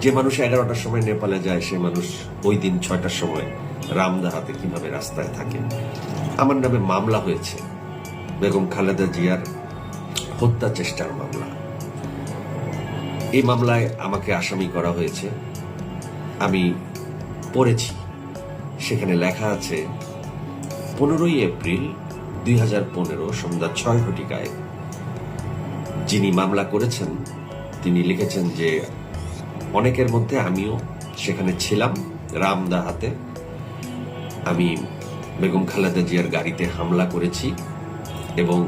যে মানুষ এগারোটার সময় নেপালে যায়, সে মানুষ ওই দিন ছয়টার সময় রামদাহাতে কীভাবে রাস্তায় থাকে। আমার নামে মামলা হয়েছে। বেগম খালেদা জিয়ার হত্যা চেষ্টার মামলা। এই মামলায় আমাকে আসামি করা হয়েছে। আমি পড়েছি। সেখানে লেখা আছে, পনেরোই এপ্রিল দুই হাজার পনেরো সন্ধ্যা ছয় ঘটিকায় যিনি মামলা করেছেন, তিনি লিখেছেন যে অনেকের মধ্যে আমিও সেখানে ছিলাম রামদা হাতে। আমি বেগম খালেদা জিয়ার গাড়িতে হামলা করেছি এবং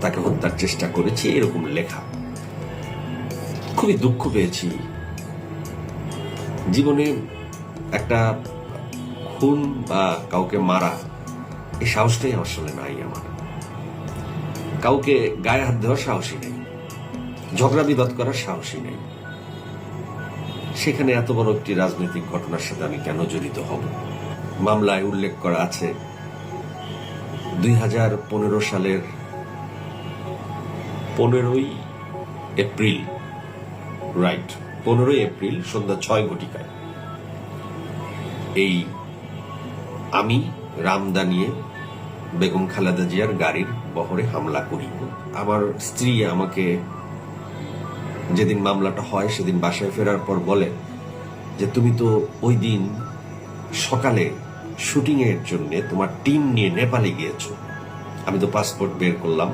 তাকে হত্যার চেষ্টা করেছি, এরকম লেখা। খুবই দুঃখ পেয়েছি। জীবনে একটা খুন বা কাউকে মারা, এই সাহসটাই আসলে নাই আমার। কাউকে গায়ে হাত দেওয়ার সাহসী নেই। ঝগড়া বিবাদ করার সাহসী নেই। সেখানে এত বড় একটি রাজনৈতিক ঘটনার সাথে আমি কেন জড়িত হব? মামলায় উল্লেখ করা আছে, দুই হাজার পনেরো সালের পনেরোই এপ্রিল, রাইট, পনেরোই এপ্রিল সন্ধ্যা ছয় ঘটিকায়। এই আমি রামদা নিয়ে বেগম খালেদা জিয়ার গাড়ির বহরে হামলা করি। আমার স্ত্রী আমাকে যেদিন মামলাটা হয়, সেদিন বাসায় ফেরার পর বলে যে, তুমি তো ওই দিন সকালে শুটিং এর জন্য তোমার টিম নিয়ে নেপালে গিয়েছো। আমি তো পাসপোর্ট বের করলাম।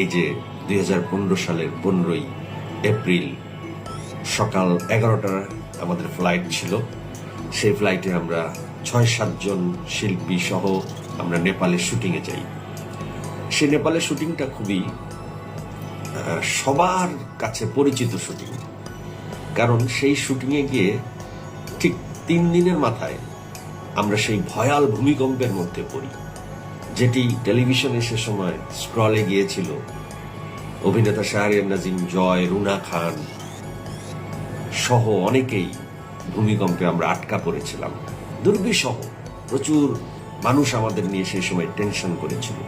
এই যে দুই হাজার পনেরো সালের পনেরোই এপ্রিল সকাল এগারোটার আমাদের ফ্লাইট ছিল। সেই ফ্লাইটে আমরা ছয় সাতজন শিল্পী সহ আমরা নেপালে শুটিংয়ে যাই। সে নেপালের শুটিংটা খুবই সবার কাছে পরিচিত শুটিং। কারণ সেই শুটিংয়ে গিয়ে ঠিক তিন দিনের মাথায় আমরা সেই ভয়াল ভূমিকম্পের মধ্যে পড়ি, যেটি টেলিভিশনে সে সময় স্ক্রলে গিয়েছিল। অভিনেতা শাহরিয়ার নাজিম, জয়, রুনা খান সহ অনেকেই ভূমিকম্পে আমরা আটকা পড়েছিলাম। দুর্বিসহ প্রচুর মানুষ আমাদের নিয়ে সেই সময় টেনশন করেছিল।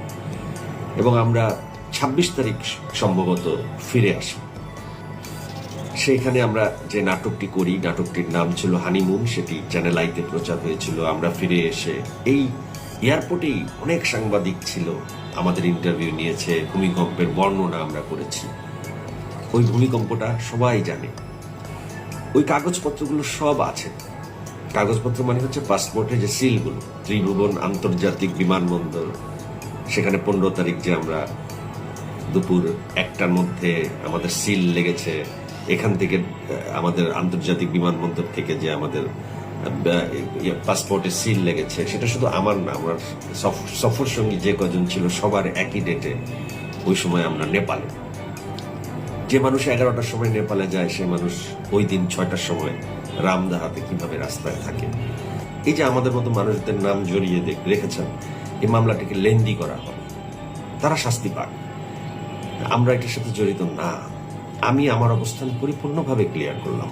এবং আমরা ছাব্বিশ তারিখ সম্ভবত ফিরে আসি সেইখানে আমরা যে নাটকটি করি, নাটকটির নাম ছিল হানিমুন, সেটি চ্যানেল আইতে প্রচার হয়েছিল। আমরা ফিরে এসে এই এয়ারপোর্টেই অনেক সাংবাদিক ছিল। আমাদের ইন্টারভিউ নিয়েছে, ভূমিকম্পের বর্ণনা আমরা করেছি। ওই ভূমিকম্পটা সবাই জানে। ওই কাগজপত্রগুলো সব আছে। কাগজপত্র মানে হচ্ছে পাসপোর্টে যে সিলগুলো, ত্রিভুবন আন্তর্জাতিক বিমানবন্দর। সেখানে পনেরো তারিখ যে আমরা দুপুর একটার মধ্যে আমাদের সিল লেগেছে। এখান থেকে আমাদের আন্তর্জাতিক বিমানবন্দর থেকে যে আমাদের পাসপোর্টে সিল লেগেছে, সেটা শুধু আমার না, আমার সফ- সফর সঙ্গী যে কজন ছিল সবার একই ডেটে ওই সময় আমরা নেপালে। যে মানুষ এগারোটার সময় নেপালে যায়, সে মানুষ ওই দিন ছয়টার সময় রামদাহাতে কীভাবে রাস্তায় থাকে। এই যে আমাদের মতো মানুষদের নাম জড়িয়ে রেখেছেন, এই মামলাটিকে লেন্দি করা হবে। তারা শাস্তি পাক। আমরা এটার সাথে জড়িত না। আমি আমার অবস্থান পরিপূর্ণভাবে ক্লিয়ার করলাম।